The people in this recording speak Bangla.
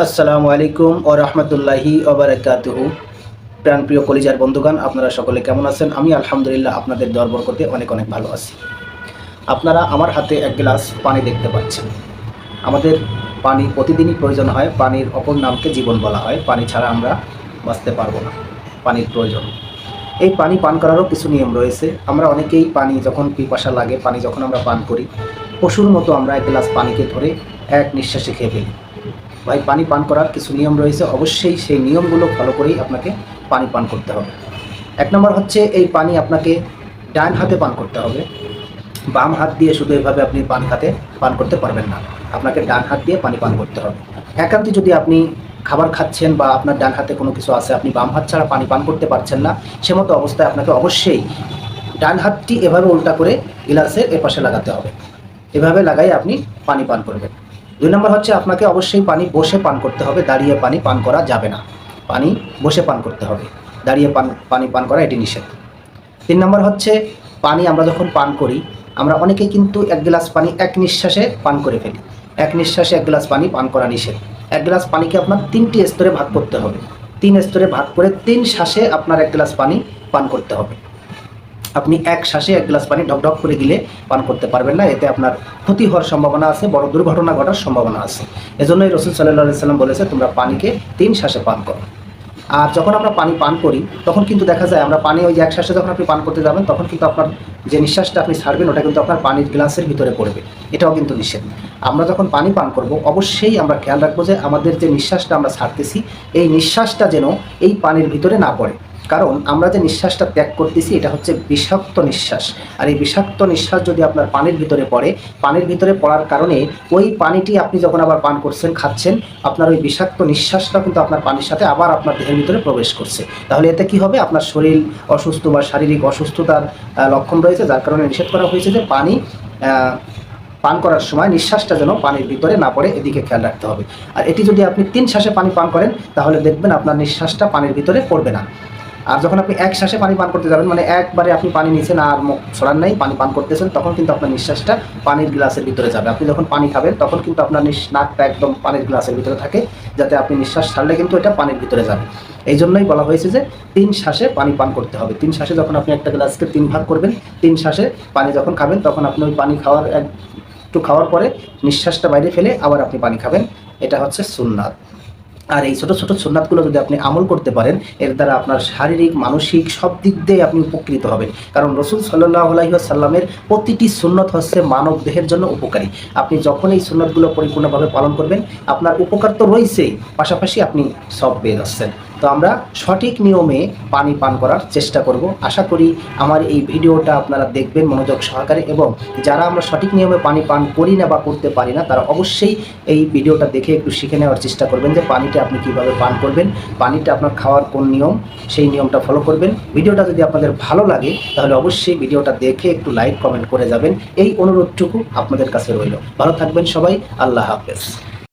আসসালামু আলাইকুম ও রহমতুল্লাহি ওবরাকাতুহু প্রাণপ্রিয় কলিজার বন্ধুগান আপনারা সকলে কেমন আছেন? আমি আলহামদুলিল্লাহ আপনাদের দরবর করতে অনেক অনেক ভালো আছি। আপনারা আমার হাতে এক গ্লাস পানি দেখতে পাচ্ছেন। আমাদের পানি প্রতিদিনই প্রয়োজন হয়, পানির অপর নামকে জীবন বলা হয়। পানি ছাড়া আমরা বাঁচতে পারব না, পানির প্রয়োজন। এই পানি পান করারও কিছু নিয়ম রয়েছে। আমরা অনেকেই পানি যখন পিপাসা লাগে, পানি যখন আমরা পান করি, পশুর মতো আমরা এক গ্লাস পানিকে ধরে এক নিঃশ্বাসে খেয়ে ফেলি। ভাই, পানি পান করার কিছু নিয়ম রয়েছে। অবশ্যই সেই নিয়মগুলো ফলো করেই আপনাকে পানি পান করতে হবে। এক নম্বর হচ্ছে, এই পানি আপনাকে ডান হাতে পান করতে হবে। বাম হাত দিয়ে শুধু এভাবে আপনি পানি হাতে পান করতে পারবেন না। আপনাকে ডান হাত দিয়ে পানি পান করতে হবে। একান্তে যদি আপনি খাবার খাচ্ছেন বা আপনার ডান হাতে কোনো কিছু আছে, আপনি বাম হাত ছাড়া পানি পান করতে পারছেন না, সে মতো অবস্থায় আপনাকে অবশ্যই ডান হাতটি এভাবে উল্টা করে গিলাসের এপাশে লাগাতে হবে। এভাবে লাগাই আপনি পানি পান করবেন। দুই নম্বর হচ্ছে আপনাকে অবশ্যই পানি বসে পান করতে হবে, দাঁড়িয়ে পানি পান করা যাবে না। পানি বসে পান করতে হবে, দাঁড়িয়ে পান, পানি পান করা এটি নিষেধ। তিন নম্বর হচ্ছে পানি আমরা যখন পান করি, আমরা অনেকেই কিন্তু এক গ্লাস পানি এক নিঃশ্বাসে পান করে ফেলি। এক নিঃশ্বাসে এক গ্লাস পানি পান করা নিষেধ। এক গ্লাস পানিকে আপনার তিনটি স্তরে ভাগ করতে হবে। তিন স্তরে ভাগ করে তিন শ্বাসে আপনার এক গ্লাস পানি পান করতে হবে। আপনি এক শ্বাসে এক গ্লাস পানি ঢকঢক করে গিলে পান করতে পারবেন না। এতে আপনার ক্ষতি হওয়ার সম্ভাবনা আছে, বড় দুর্ঘটনা ঘটার সম্ভাবনা আছে। এজন্যই রসুল সাল্লাহ সাল্লাম বলেছে, তোমরা পানিকে তিন শ্বাসে পান করো। আর যখন আমরা পানি পান করি, তখন কিন্তু দেখা যায় আমরা পানি ওই এক শ্বাসে যখন আপনি পান করতে যাবেন, তখন কিন্তু আপনার যে নিঃশ্বাসটা আপনি ছাড়বেন, ওটা কিন্তু আপনার পানির গ্লাসের ভিতরে পড়বে। এটাও কিন্তু নিষেধ। আমরা যখন পানি পান করব, অবশ্যই আমরা খেয়াল রাখব যে আমাদের যে নিঃশ্বাসটা আমরা ছাড়তেছি, এই নিঃশ্বাসটা যেন এই পানির ভিতরে না পড়ে। কারণ আমরা যে নিঃশ্বাসটা ত্যাগ করতেছি, এটা হচ্ছে বিষাক্ত নিঃশ্বাস। আর এই বিষাক্ত নিঃশ্বাস যদি আপনার পানির ভিতরে পড়ে, পানির ভিতরে পড়ার কারণে ওই পানিটি আপনি যখন আবার পান করছেন, খাচ্ছেন, আপনার ওই বিষাক্ত নিঃশ্বাসটা কিন্তু আপনার পানির সাথে আবার আপনার দেহের ভিতরে প্রবেশ করছে। তাহলে এতে কি হবে? আপনার শরীর অসুস্থ বা শারীরিক অসুস্থতার লক্ষণ রয়েছে, যার কারণে নিষেধ করা হয়েছে যে পানি পান করার সময় নিঃশ্বাসটা যেন পানির ভিতরে না পড়ে, এদিকে খেয়াল রাখতে হবে। আর এটি যদি আপনি তিন শ্বাসে পানি পান করেন, তাহলে দেখবেন আপনার নিঃশ্বাসটা পানির ভিতরে পড়বে না। আর যখন আপনি এক শ্বাসে পানি পান করতে যাবেন মানে একবারে আপনি পানি নিচ্ছেন আর মুখ ছড়ান নাই, পানি পান করতেছেন, তখন কিন্তু আপনার নিঃশ্বাসটা পানির গ্লাসের ভিতরে যাবে। আপনি যখন পানি খাবেন, তখন কিন্তু আপনার নাকটা একদম পানির গ্লাসের ভিতরে থাকে, যাতে আপনি নিঃশ্বাস ছাড়লে কিন্তু এটা পানির ভিতরে যাবে। এই জন্যই বলা হয়েছে যে, তিন শ্বাসে পানি পান করতে হবে। তিন শ্বাসে যখন আপনি একটা গ্লাসকে তিন ভাগ করবেন, তিন শ্বাসে পানি যখন খাবেন, তখন আপনি ওই পানি খাওয়ার এক একটু খাওয়ার পরে নিঃশ্বাসটা বাইরে ফেলে আবার আপনি পানি খাবেন। এটা হচ্ছে সুন্নাত। আর এই ছোটো ছোটো সুন্নাতগুলো যদি আপনি আমল করতে পারেন, এর দ্বারা আপনার শারীরিক, মানসিক সব দিক দিয়ে আপনি উপকৃত হবেন। কারণ রসুল সাল্লাহ আলাইসাল্লামের প্রতিটি সুন্নত হচ্ছে মানব দেহের জন্য উপকারী। আপনি যখন এই সুন্নতগুলো পরিপূর্ণভাবে পালন করবেন, আপনার উপকার তো রয়েছেই, পাশাপাশি আপনি সব পেয়ে যাচ্ছেন। তো আমরা সঠিক নিয়মে পানি পান করার চেষ্টা করব। আশা করি আমার এই ভিডিওটা আপনারা দেখবেন মনোযোগ সহকারে এবং যারা আমরা সঠিক নিয়মে পানি পান করি না বা করতে পারি না, তারা অবশ্যই এই ভিডিওটা দেখে একটু শিখে নেওয়ার চেষ্টা করবেন যে পানিটা আপনি কীভাবে পান করবেন, পানিটা আপনার খাওয়ার কোন নিয়ম, সেই নিয়মটা ফলো করবেন। ভিডিওটা যদি আপনাদের ভালো লাগে, তাহলে অবশ্যই ভিডিওটা দেখে একটু লাইক কমেন্ট করে যাবেন। এই অনুরোধটুকু আপনাদের কাছে রইল। ভালো থাকবেন সবাই, আল্লাহ হাফেজ।